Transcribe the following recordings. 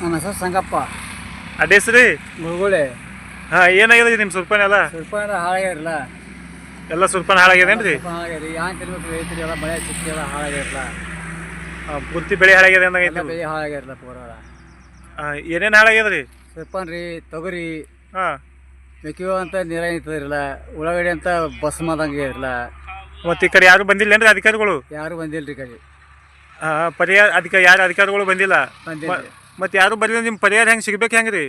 ನಮ್ಮ ಹೆಸರು ಸಂಗಪ್ಪ. ಅಡ್ರೆಸ್ರಿ ಮುಳುಗುಳೆ ಹಾಂ ಏನಾಗಿದೆ ನಿಮ್ಮ ಸುರ್ಪನ್ ಎಲ್ಲ? ಸ್ವಲ್ಪ ಹಾಳಾಗಿರಲ್ಲ ಎಲ್ಲ ಸುರ್ಪನ್ ಹಾಳಾಗ್ಯದೇನ್ರಿ? ಹಾಳಾಗ್ಯದ ಯಾಕೆ ಇರ್ಬೇಕು ರೈತರು ಎಲ್ಲ ಮಳೆ ಸಿಕ್ಕಿ ಎಲ್ಲ ಹಾಳಾಗಿರಲ್ಲ ಪೂರ್ತಿ ಬೆಳೆ ಹಾಳಾಗ್ಯದ ಅಂದಂಗೈತಿ ಬೆಳೆ ಹಾಳಾಗಿರಲ್ಲ ಪೂರ ಏನೇನು ಹಾಳಾಗ್ಯದ್ರಿ? ರೀ ತೊಗರಿ ಹಾಂ. ಮೆಕ್ಕೆಜೋಳ ಅಂತ ನೀರ ನಿಂತಿರಲ್ಲ ಉಳ್ಳಾಗಡ್ಡಿ ಅಂತ ಬಸ್ ಮಾದಂಗೆ ಇರಲ್ಲ ಮತ್ತೆ ಈ ಕಡೆ ಯಾರು ಬಂದಿಲ್ಲೇನ್ರಿ ಅಧಿಕಾರಿಗಳು? ಯಾರು ಬಂದಿಲ್ಲ ರೀ ಕಡೆ? ಪರಿಹಾರ ಅದಕ್ಕೆ ಯಾರು ಅಧಿಕಾರಿಗಳು ಬಂದಿಲ್ಲ? ಮತ್ತು ಯಾರು ಬರಲಿಲ್ಲ ನಿಮ್ಮ ಪರಿಹಾರ ಹೆಂಗೆ ಸಿಗ್ಬೇಕು ಹೆಂಗೆ ರೀ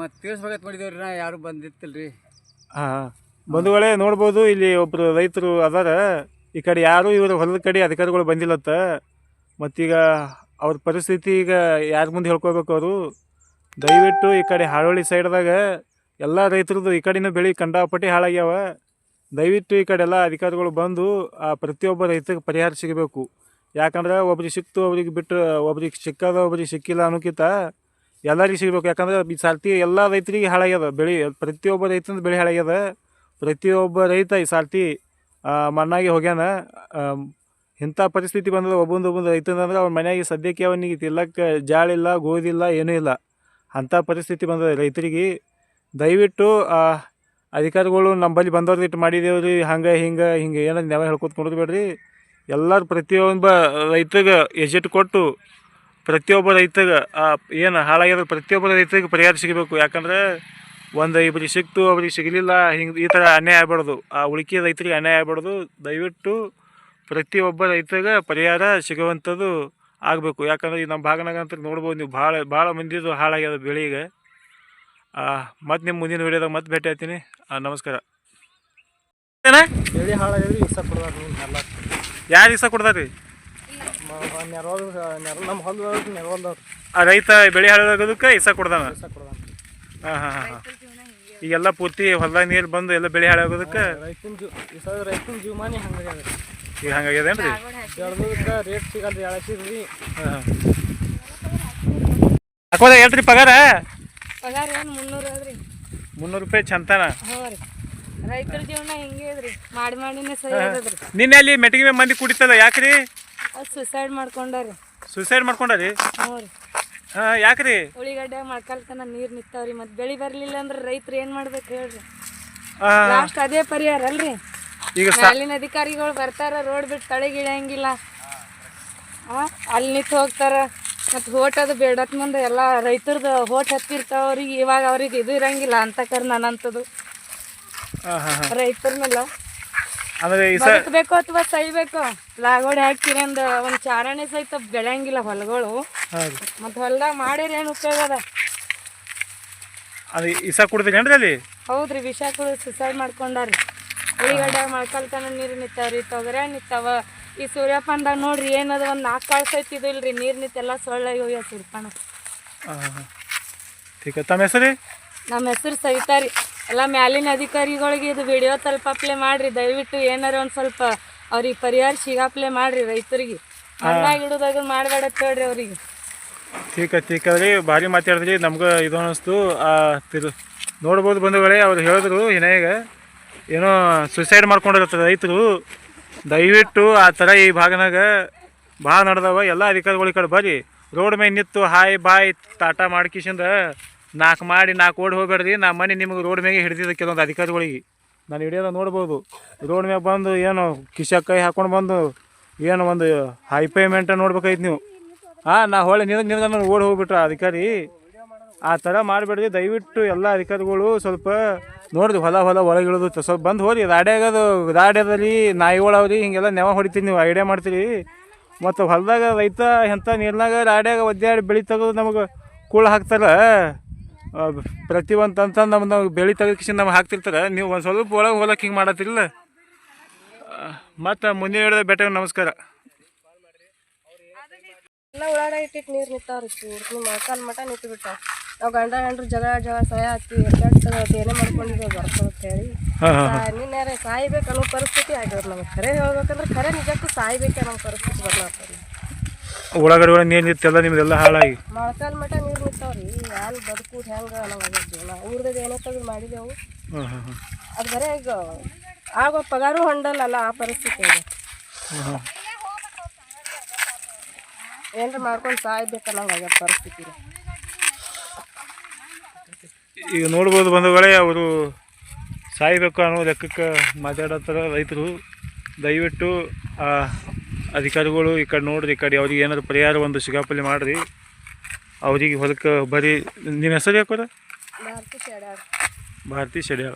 ಮತ್ತೆ ತಿಳಿಸ್ಬೇಕಂತ ಮಾಡಿದೇವ್ರಿ ನಾ ಯಾರು ಬಂದಿತ್ತಲ್ರಿ. ಹಾಂ ಬಂಧುಗಳೇ ನೋಡ್ಬೋದು ಇಲ್ಲಿ ಒಬ್ಬರು ರೈತರು ಅದಾರ. ಈ ಕಡೆ ಯಾರು ಇವರು ಹೊಲದ ಕಡೆ ಅಧಿಕಾರಿಗಳು ಬಂದಿಲ್ಲತ್ತ. ಮತ್ತೀಗ ಅವ್ರ ಪರಿಸ್ಥಿತಿ ಈಗ ಯಾರ ಮುಂದೆ ಹೇಳ್ಕೊಬೇಕು ಅವರು? ದಯವಿಟ್ಟು ಈ ಕಡೆ ಹಾಳೋಳಿ ಸೈಡ್ದಾಗ ಎಲ್ಲ ರೈತರದ್ದು ಈ ಕಡೆನೂ ಬೆಳೆ ಕಂಡಾಪಟ್ಟಿ ಹಾಳಾಗ್ಯಾವ. ದಯವಿಟ್ಟು ಈ ಕಡೆ ಎಲ್ಲ ಅಧಿಕಾರಿಗಳು ಬಂದು ಆ ಪ್ರತಿಯೊಬ್ಬ ರೈತರಿಗೆ ಪರಿಹಾರ ಸಿಗಬೇಕು. ಯಾಕಂದ್ರೆ ಒಬ್ರಿಗೆ ಸಿಕ್ತು, ಒಬ್ರಿಗೆ ಬಿಟ್ಟು ಒಬ್ರಿಗೆ ಸಿಕ್ಕದ ಒಬ್ರಿಗೆ ಸಿಕ್ಕಿಲ್ಲ ಅನ್ನೋಕ್ಕಿಂತ ಎಲ್ಲರಿಗೆ ಸಿಗಬೇಕು. ಯಾಕಂದ್ರೆ ಈ ಸಾಲ್ತಿ ಎಲ್ಲ ರೈತರಿಗೆ ಹಾಳಾಗ್ಯದ. ಬೆಳೆ, ಪ್ರತಿಯೊಬ್ಬ ರೈತನ ಬೆಳೆ ಹಾಳಾಗ್ಯದ. ಪ್ರತಿಯೊಬ್ಬ ರೈತ ಈ ಸಾಲ್ತಿ ಮಣ್ಣಾಗಿ ಹೋಗ್ಯಾನ. ಇಂಥ ಪರಿಸ್ಥಿತಿ ಬಂದ್ರೆ ಒಬ್ಬೊಂದು ಒಬ್ಬೊಂದು ರೈತನಂದ್ರೆ ಅವ್ನ ಮನೆಯಾಗಿ ಸದ್ಯಕ್ಕೆ ಅವನಿಗೆ ತಿಲ್ಲಕ್ಕೆ ಜಾಳಿಲ್ಲ, ಗೋಧಿಲ್ಲ, ಏನೂ ಇಲ್ಲ. ಅಂಥ ಪರಿಸ್ಥಿತಿ ಬಂದದ ರೈತರಿಗೆ. ದಯವಿಟ್ಟು ಅಧಿಕಾರಿಗಳು ನಂಬಲ್ಲಿ ಬಂದವ್ರದ್ದು ಇಟ್ಟು ಮಾಡಿದೇವ್ರಿ. ಹಂಗೆ, ಹಿಂಗೆ ಹಿಂಗೆ ಏನೋ ನೆವ ಹೇಳ್ಕೊತ ಕೊಡೋದು ಬೇಡ್ರಿ. ಎಲ್ಲರೂ ಪ್ರತಿಯೊಬ್ಬ ರೈತಗೆ ಎಜೆಟ್ ಕೊಟ್ಟು ಪ್ರತಿಯೊಬ್ಬ ರೈತಗೆ ಏನು ಹಾಳಾಗ್ಯದ ಪ್ರತಿಯೊಬ್ಬ ರೈತರಿಗೆ ಪರಿಹಾರ ಸಿಗಬೇಕು. ಯಾಕಂದ್ರೆ ಒಂದು ಇಬ್ಬರಿಗೆ ಸಿಕ್ತು, ಅವ್ರಿಗೆ ಸಿಗಲಿಲ್ಲ, ಹಿಂಗೆ ಈ ಥರ ಅನ್ಯಾಯ ಆಗ್ಬಾರ್ದು. ಆ ಉಳಿಕೆ ರೈತರಿಗೆ ಅನ್ಯಾಯ ಆಗ್ಬಾರ್ದು. ದಯವಿಟ್ಟು ಪ್ರತಿಯೊಬ್ಬ ರೈತಗೆ ಪರಿಹಾರ ಸಿಗುವಂಥದ್ದು ಆಗಬೇಕು. ಯಾಕಂದ್ರೆ ಈ ನಮ್ಮ ಭಾಗನಾಗ ಅಂತ ನೋಡ್ಬೋದು ನೀವು ಭಾಳ ಭಾಳ ಮಂದಿದು ಹಾಳಾಗ್ಯದ ಬೆಳೆಗೆ. ಮತ್ತು ನಿಮ್ಮ ಮುಂದಿನ ವಿಡಿಯೋದಾಗ ಮತ್ತೆ ಭೇಟಿ ಆಗ್ತೀನಿ. ನಮಸ್ಕಾರ. ಬೆಳೆ ಹಾಳಾಗಿದ್ರಿ ಇಷ್ಟ ದಿವಸ ಕೊಡ್ತಾರಿ ಕೊಡ್ತಾರ್ರಿ ನೆರವಲ್ ನಮ್ಮ ಹೊಲದವ್ರು ನೆರವಲ್ದವ್ರು ಆ ರೈತ ಬೆಳೆ ಹಾಳಾಗೋದಕ್ಕೆ ಇಸ ಕೊಡ್ದಾನ? ಹಾಂ ಹಾಂ ಹಾಂ ಈಗೆಲ್ಲ ಪೂರ್ತಿ ಹೊಲ್ದಾಗ ನೀರು ಬಂದು ಎಲ್ಲ ಬೆಳೆ ಹಾಳಾಗೋದಕ್ಕೆ ರೈತನ ಜೀವ ಈ ಸಲ ರೈತನ ಜೀವಮಾನಿ ಹಂಗಾಗ್ಯದ ಈಗ ಹಂಗಾಗ್ಯದೇನ್ರಿ? ಬೆಳ್ದದಕ್ಕೆ ರೇಟ್ ಸಿಗಲ್ರಿ ಹಾಂ. ಹಾಕೋದ ಹೇಳ್ರಿ ಪಗಾರ? ಪಗಾರ ಏನು ಮುನ್ನೂರು ಅದ್ರಿ ಮುನ್ನೂರು ರೂಪಾಯಿ ಚಂತಾನ? ರೀ. ರೈತರ ಜೀವನ ಹೆಂಗೆ ಇದ್ರಿ ಮಾಡಿ ಮಾಡಿನೇ ಸರಿ ಅದದ್ರಿ ನಿನ್ನೆ ಅಲ್ಲಿ ಮೆಟ್ಟಿಗೆ ಮೇಲೆ ಮಂದಿ ಕುಡಿತಲ್ಲ ಯಾಕ್ರಿ? ಸುಸೈಡ್ ಮಾಡ್ಕೊಂಡಾರಿ ಸುಸೈಡ್ ಮಾಡ್ಕೊಂಡಾರಿ? ಹ್ಞೂ ರೀ. ಹಾಂ ಯಾಕ್ರಿ? ಉಳಿಗಡ್ಡೆ ಮಳ್ಕಲ್ತನ ನೀರು ನಿಂತಾವ್ರಿ. ಮತ್ತೆ ಬೆಳಿ ಬರಲಿಲ್ಲ ಅಂದ್ರೆ ರೈತರು ಏನು ಮಾಡ್ಬೇಕು ಹೇಳ್ರಿ? ಲಾಸ್ಟ್ ಅದೇ ಪರಿಹಾರ ಅಲ್ರಿ. ಈಗ ಅಲ್ಲಿನ ಅಧಿಕಾರಿಗಳು ಬರ್ತಾರ ರೋಡ್ ಬಿಟ್ಟು ಆ, ಅಲ್ಲಿ ನಿಂತು ಹೋಗ್ತಾರ. ಮತ್ತು ಹೋಟ್ ಅದು ಬೇಡತ್ ಮುಂದೆ ಎಲ್ಲಾ ರೈತರದ್ದು ಹೋಟ್ ಹತ್ತಿರ್ತಾವ ಅವ್ರಿಗೆ ಇವಾಗ ಅವ್ರಿಗೆ ಇದು ಇರಂಗಿಲ್ಲ ಅಂತ ಕರ್ ಹಾಂ ಹಾಂ ಹಾಂ. ರೈತರ ಮೇಲೆ ಅಂದ್ರೆ ಈ ಬದುಕಬೇಕು ಅಥವಾ ಸೈಬೇಕು? ಲಾಗೋಡಿ ಹಾಕಿರಂದ ಒಂದು ಚಾರಣೆ ಸಹಿತ ಬೆಳೆಯಂಗಿಲ್ಲ ಹೊಲಗಳು. ಮತ್ತ ರೀ ಹೊಲ್ದಾಗ ಮಾಡಿರಿ ಏನು ಉಪಯೋಗ ಅದ? ಅದು ಇಸ ಅಲ್ಲಿ? ಹೌದ್ರಿ ವಿಷ ಕುಡಿದು ಸುಸೈಡ್ ಮಾಡ್ಕೊಂಡಾರಿ. ಉಳಿಗಡ್ಡೆ ಮಳ್ಕಲ್ತನ ನೀರು ನಿಂತಾವ್ರಿ ತೊಗರೆ ನಿಂತಾವ. ಈ ಸೂರ್ಯಪಾನದಾಗ ನೋಡ್ರಿ ಏನದ ಒಂದು ನಾಲ್ಕು ಕಾಳು ಸಹಿತ ಇದು ಇಲ್ರಿ ನೀರು ನಿಂತೆಲ್ಲ ಸೊಳ್ಳೆ ಹೋಗ್ಯ ಸೂರ್ಯಪಾನ. ತಮ್ಮ ಹೆಸರು? ರೀ ನಮ್ಮ ಹೆಸರು ಸವಿತಾರಿ. ಎಲ್ಲ ಮ್ಯಾಲಿನ ಅಧಿಕಾರಿಗಳಿಗೆ ಇದು ವಿಡಿಯೋ ತಲುಪಪ್ಲೆ ಮಾಡ್ರಿ. ದಯವಿಟ್ಟು ಏನಾರ ಒಂದು ಸ್ವಲ್ಪ ಅವ್ರಿಗೆ ಪರಿಹಾರ ಸಿಗಾಪ್ಲೆ ಮಾಡ್ರಿ ರೈತರಿಗೆ. ಇಡೋದಾಗ ಮಾಡಬೇಡ ಹೇಳ್ರಿ ಅವ್ರಿಗೆ. ಠೀಕ ಠೀಕ ರೀ ಭಾರಿ ಮಾತಾಡಿದ್ರಿ. ನಮ್ಗೆ ಇದು ಅನ್ನಿಸ್ತು ಆ ತಿರು ನೋಡ್ಬೋದು ಬಂಧುಗಳೇ ಅವ್ರು ಹೇಳಿದ್ರು ಹಿನಾಗ ಏನೋ ಸುಸೈಡ್ ಮಾಡ್ಕೊಂಡಿರ್ತಾರೆ ರೈತರು. ದಯವಿಟ್ಟು ಆ ಥರ ಈ ಭಾಗನಾಗ ಭಾಳ ನಡೆದವ. ಎಲ್ಲ ಅಧಿಕಾರಿಗಳು ಕಡೆ ಬರ್ರಿ. ರೋಡ್ ಮೇಲೆ ನಿಂತು ಹಾಯ್ ಬಾಯ್ ಟಾಟಾ ಮಾಡ್ಕಿಸಿಂದ ನಾಲ್ಕು ಮಾಡಿ ನಾಲ್ಕು ಓಡಿ ಹೋಗ್ಬೇಡ್ರಿ. ನಾ ಮನೆ ನಿಮಗೆ ರೋಡ್ ಮ್ಯಾಗೆ ಹಿಡಿದಿದ್ದೆ ಕೆಲವೊಂದು ಅಧಿಕಾರಿಗಳಿಗೆ. ನಾನು ಹಿಡಿಯೋದ ನೋಡ್ಬೋದು. ರೋಡ್ ಮ್ಯಾಗ ಬಂದು ಏನು ಕಿಶ ಕೈ ಹಾಕೊಂಡು ಬಂದು ಏನು ಒಂದು ಹೈ ಪೇಮೆಂಟ ನೋಡ್ಬೇಕಾಯ್ತು ನೀವು. ಹಾಂ ನಾ ಹೊಳೆ ನಿಂದ ನಿಂದ ಓಡಿ ಹೋಗ್ಬಿಟ್ರ ಅಧಿಕಾರಿ. ಆ ಥರ ಮಾಡಬೇಡ್ರಿ. ದಯವಿಟ್ಟು ಎಲ್ಲ ಅಧಿಕಾರಿಗಳು ಸ್ವಲ್ಪ ನೋಡಿದ್ವಿ ಹೊಲ ಹೊಲ ಒಳಗೆ ಸ್ವಲ್ಪ ಬಂದು ಹೋರಿ ದಾಡ್ಯಾಗದು ರಾಡ್ಯದಲ್ಲಿ ನಾಯಿಗಳು ಅವ್ರಿ, ಹಿಂಗೆಲ್ಲ ನೆವ ಹೊಡಿತೀನಿ ನೀವು. ಐಡಿಯಾ ಮಾಡ್ತೀರಿ. ಮತ್ತು ಹೊಲದಾಗ ರೈತ ಎಂಥ ನೀರ್ನಾಗ ರಾಡ್ಯಾಗ ಒದ್ದಾಡಿ ಬೆಳಿ ತೆಗೆದು ನಮಗೆ ಕೂಳು ಹಾಕ್ತಾರ. ಪ್ರತಿ ಒಂದು ತಂತಂದು ನಮ್ಮ ನಾವು ಬೆಳೆ ತೆಗೆದಕ್ಕೆ ನಮ್ಗೆ ಹಾಕ್ತಿರ್ತಾರೆ. ನೀವು ಒಂದು ಸ್ವಲ್ಪ ಒಳಗೆ ಹೊಲಕ್ಕೆ ಹಿಂಗೆ ಮಾಡತ್ತಿರಲ್ಲ? ಮತ್ತು ಮುಂದೆ ಹೇಳಿದ ಬೆಟ್ಟ ನಮಸ್ಕಾರ. ಎಲ್ಲ ಉಳ್ಳಾಡ ಇಟ್ಟಿಟ್ಟು ನೀರು ನಿಂತಾವ್ರಿ ಪೂರ್ತಿ ಮೊಳಕಾಲ್ ಮಟ ನಿಂತು ಬಿಟ್ಟಾವ ನಾವು ಗಂಡ ಗಂಡ್ರು ಜಗಳ ಜಗಳ ಸಹಾಯ ಹಾಕಿ ಎದ್ದಾಡ್ತದ ಏನೇ ಮಾಡ್ಕೊಂಡಿದ್ದೆ ಬರ್ತದ ಹೇಳಿ. ನಿನ್ನೆ ಸಾಯ್ಬೇಕು ಅನ್ನೋ ಪರಿಸ್ಥಿತಿ ಆಗಿರೋದು ನಮಗೆ. ಖರೆ ಹೇಳ್ಬೇಕಂದ್ರೆ ಖರೆ ನಿಜಕ್ಕೂ ಸಾಯ್ಬೇಕು ಅನ್ನೋ ಪರಿಸ್ಥಿತಿ ಬರ್ಲಾಗ್ತದೆ ಒಳಗಡೆ ಒಳಗೆ ನೀರು ನಿಂತೆಲ್ಲ ನಿಮ್ದೆಲ್ಲ ಹಾಳಾಗಿ. ಮೊಳಕಾಲ್ ಮಟ ನೀರು ನಿಂತಾವ್ರಿ. ಯಾರು ಬದುಕುದು ಹೆಂಗೆ ಅನ್ನೋ ಜೀವನ ಊರ್ದಾಗ ಏನೋ ತೆಗೆದು ಮಾಡಿದೆವು. ಹಾಂ ಹಾಂ ಹಾಂ ಅದು ಬರೀ ಈಗ ಆಗೋ ಪಗಾರು ಹೊಂಡಲ್ಲ ಆ ಪರಿಸ್ಥಿತಿ ಇದೆ ಹಾಂ ಏನ್ರ ಮಾಡ್ಕೊಂಡು ಸಾಯ್ಬೇಕಲ್ಲ ಆಗ್ಯದ ಪರಿಸ್ಥಿತಿ ಈಗ ನೋಡ್ಬೋದು ಬಂಧುಗಳೇ ಅವರು ಸಾಯ್ಬೇಕು ಅನ್ನೋ ಲೆಕ್ಕಕ್ಕೆ ಮಾತಾಡತ್ತಾರ ರೈತರು. ದಯವಿಟ್ಟು ಆ ಅಧಿಕಾರಿಗಳು ಈ ಕಡೆ ನೋಡ್ರಿ ಈ ಕಡೆ ಅವ್ರಿಗೆ ಏನಾದ್ರು ಪರಿಹಾರ ಒಂದು ಸಿಗಾಪಲ್ಲಿ ಮಾಡಿರಿ. ಅವ್ರಿಗೆ ಹೊಲಕ್ಕೆ ಬರೀ ನಿಮ್ಮ ಹೆಸರು ಯಾಕೋರ ಭಾರತಿ ಶೆಡ್ಯಾಳ.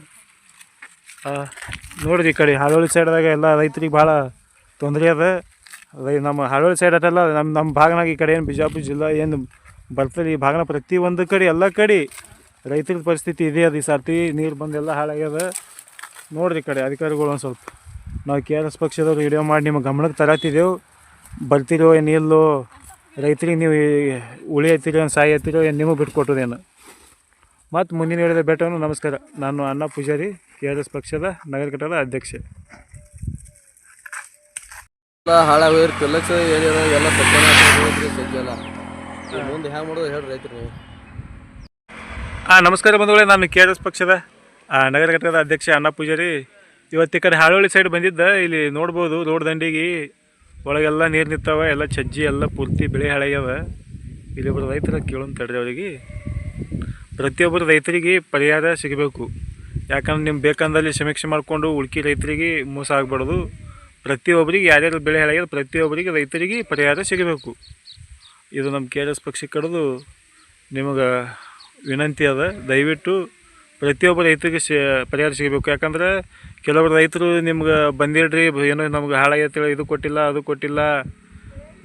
ನೋಡ್ರಿ ಈ ಕಡೆ ಹಾಳೋಳಿ ಸೈಡ್ದಾಗ ಎಲ್ಲ ರೈತರಿಗೆ ಭಾಳ ತೊಂದರೆ ಅದ. ರೈ ನಮ್ಮ ಹಾಳೋಳಿ ಸೈಡ್ ಅದೆಲ್ಲ ನಮ್ಮ ನಮ್ಮ ಭಾಗನಾಗ ಈ ಕಡೆ ಏನು ಬಿಜಾಪುರ ಜಿಲ್ಲಾ ಏನು ಬರ್ತದೆ ಈ ಭಾಗನ ಪ್ರತಿ ಒಂದು ಕಡೆ ಎಲ್ಲ ಕಡೆ ರೈತರ ಪರಿಸ್ಥಿತಿ ಇದೆ ಅದು ಈ ಸರ್ತಿ. ನೀರು ಬಂದೆಲ್ಲ ಹಾಳಾಗ್ಯದ. ನೋಡಿರಿ ಈ ಕಡೆ ಅಧಿಕಾರಿಗಳು ಒಂದು ಸ್ವಲ್ಪ. ನಾವು ಕೆ ಆರ್ ಎಸ್ ಪಕ್ಷದವ್ರು ವಿಡಿಯೋ ಮಾಡಿ ನಿಮ್ಮ ಗಮನಕ್ಕೆ ತರತ್ತಿದ್ದೆವು ಬರ್ತಿರೋ ಏನು ಇಲ್ಲೋ ರೈತರಿಗೆ ನೀವು ಉಳಿ ಐತಿರೋ ಏನು ಸಾಯಿ ಐತಿರೋ ಏನು ನಿಮಗೆ ಬಿಟ್ಕೊಟ್ಟದೇನು ಮತ್ತು ಮುಂದಿನ ಹೇಳಿದ ಬೆಟ್ಟವನು ನಮಸ್ಕಾರ. ನಾನು ಅನ್ನ ಪೂಜಾರಿ ಕೆ ಆರ್ ಎಸ್ ಪಕ್ಷದ ನಗರ ಘಟಕದ ಅಧ್ಯಕ್ಷೆ. ಎಲ್ಲ ಹಾಳಾಗೋಯ್ರಿ ಪಿಲ್ಲಕ್ಸ್ ಏರಿಯಾದ ಎಲ್ಲ ಸಜ್ಜನ ಸಜ್ಜಲ್ಲ ಮುಂದೆ ಹ್ಯಾಂಗ ಮಾಡೋದು ಹೇಳ್ರಿ ರೈತರು. ನೀವು ಹಾಂ ನಮಸ್ಕಾರ ಬಂಧುಗಳೇ. ನಾನು ಕೆ ಆರ್ ಎಸ್ ಪಕ್ಷದ ನಗರ ಘಟಕದ ಅಧ್ಯಕ್ಷ ಅನ್ನ ಪೂಜಾರಿ. ಇವತ್ತು ಈ ಕಡೆ ಹಾಳೋಳಿ ಸೈಡ್ ಬಂದಿದ್ದ, ಇಲ್ಲಿ ನೋಡ್ಬೋದು ರೋಡ್ ದಂಡಿಗೆ. ಒಳಗೆಲ್ಲ ನೀರು ನಿಂತಾವ, ಎಲ್ಲ ಸಜ್ಜಿ ಎಲ್ಲ ಪೂರ್ತಿ ಬೆಳೆ ಹಾಳಾಗ್ಯಾವ ಇಲ್ಲಿ ಒಬ್ಬರು ರೈತರ ಕೇಳೋಣ ತಡ್ರಿ ಅವರಿಗೆ. ಪ್ರತಿಯೊಬ್ಬರು ರೈತರಿಗೆ ಪರಿಹಾರ ಸಿಗಬೇಕು. ಯಾಕಂದ್ರೆ ನಿಮ್ಗೆ ಬೇಕಂದಲ್ಲಿ ಸಮೀಕ್ಷೆ ಮಾಡಿಕೊಂಡು ಉಳ್ಕಿ ರೈತರಿಗೆ ಮೋಸ ಆಗಬಾರ್ದು. ಪ್ರತಿಯೊಬ್ಬರಿಗೆ ಯಾರ್ಯಾರು ಬೆಳೆ ಹಾಳಾಗ್ಯದ ಪ್ರತಿಯೊಬ್ಬರಿಗೆ ರೈತರಿಗೆ ಪರಿಹಾರ ಸಿಗಬೇಕು. ಇದು ನಮ್ಮ ಕೆ ಆರ್ ಎಸ್ ಪಕ್ಷಕ್ಕೆ ಕಡದು ನಿಮಗೆ ವಿನಂತಿ ಅದ. ದಯವಿಟ್ಟು ಪ್ರತಿಯೊಬ್ಬ ರೈತರಿಗೆ ಸಿ ಪರಿಹಾರ ಸಿಗಬೇಕು. ಯಾಕಂದ್ರೆ ಕೆಲವರು ರೈತರು ನಿಮ್ಗೆ ಬಂದಿಡ್ರಿ ಏನೋ ನಮ್ಗೆ ಹಾಳಾಗೈತೆ ಇದು ಕೊಟ್ಟಿಲ್ಲ, ಅದು ಕೊಟ್ಟಿಲ್ಲ.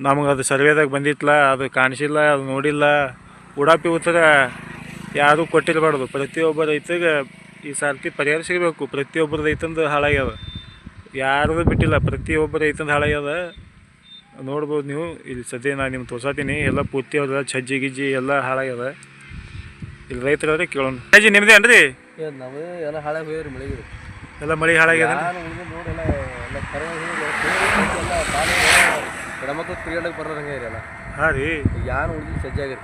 ನಮಗೆ ಅದು ಸರ್ವೇದಾಗ ಬಂದಿತ್ತಲ್ಲ ಅದು ಕಾಣಿಸಿಲ್ಲ, ಅದು ನೋಡಿಲ್ಲ. ಉಡಾಪಿ ಉತ್ತರ ಯಾರೂ ಕೊಟ್ಟಿರಬಾರ್ದು. ಪ್ರತಿಯೊಬ್ಬ ರೈತರಿಗೆ ಈ ಸಾರ್ತಿ ಪರಿಹಾರ ಸಿಗಬೇಕು. ಪ್ರತಿಯೊಬ್ಬರ ರೈತಂದು ಹಾಳಾಗ್ಯದ ಯಾರದು ಬಿಟ್ಟಿಲ್ಲ, ಪ್ರತಿಯೊಬ್ಬ ರೈತಂದು ಹಾಳಾಗ್ಯದ ನೋಡ್ಬೋದು ನೀವು. ಇಲ್ಲಿ ಸದ್ಯ ನಾನು ನಿಮ್ಗೆ ತೋರ್ಸಾತೀನಿ. ಎಲ್ಲ ಪೂರ್ತಿ ಅವ್ರ ಛಜ್ಜಿ ಗಿಜ್ಜಿ ಎಲ್ಲ ಹಾಳಾಗ್ಯದ ಇಲ್ಲಿ ರೈತರವ್ರೆ ಕೇಳೋಣ. ಅಜ್ಜಿ ನಿಮ್ದೇ ಏನ್ರಿ ಏನ್ ನಮಗೆ ಎಲ್ಲ ಹಾಳಾಗಿ ಹೋಗ್ರಿ ಮಳೆಗೆ ಎಲ್ಲ ಮಳೆ ಹಾಳಾಗ್ಯದ ಯಾರು ಉಳಿದು ನೋಡಿ ಎಲ್ಲ ಎಲ್ಲ ಕರೆ ಎಲ್ಲ ಕಾಲು ಹೆಣ್ಮಕ್ಳು ತಿರುಗಾಡಕ್ಕೆ ಬರೋದಂಗೆ ಇರಲ್ಲ ಹಾಂ ರೀ. ಈಗ ಯಾರು ಉಳಿದು ಸಜ್ಜಾಗಿರಿ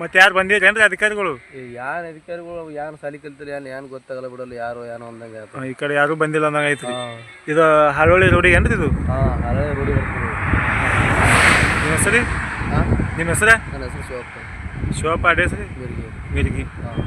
ಮತ್ತೆ ಯಾರು ಬಂದಿರೇನ್ರಿ ಅಧಿಕಾರಿಗಳು? ಯಾರು ಅಧಿಕಾರಿಗಳು ಯಾರು ಸಾಲಿ ಕಲ್ತಿಲ್ಲ ಯಾರು ಏನು ಗೊತ್ತಾಗಲ್ಲ ಬಿಡಲ್ಲ ಯಾರು ಏನೋ ಅಂದಂಗೆ ಈ ಕಡೆ ಯಾರು ಬಂದಿಲ್ಲ ಅಂದಂಗೆ ಐತ್ರಿ ಇದು ಹಳವಳ್ಳಿ ರೋಡಿ ಏನ್ರಿ ಇದು? ಹಾಂ ಹಳೋಳಿ ರೂಢಿ ಬರ್ತೀವಿ. ನಿಮ್ಮ ಹೆಸರು? ಹಾಂ? ನಿಮ್ಮ ಹೆಸರು? ನನ್ನ ಹೆಸರು ಶಿವಪ್ಪ. ಶಿವಪ್ಪ ಅಡ್ಡಿ ಹೆಸರು ಮಿರ್ಗಿ ಮಿರ್ಗಿ ಹಾಂ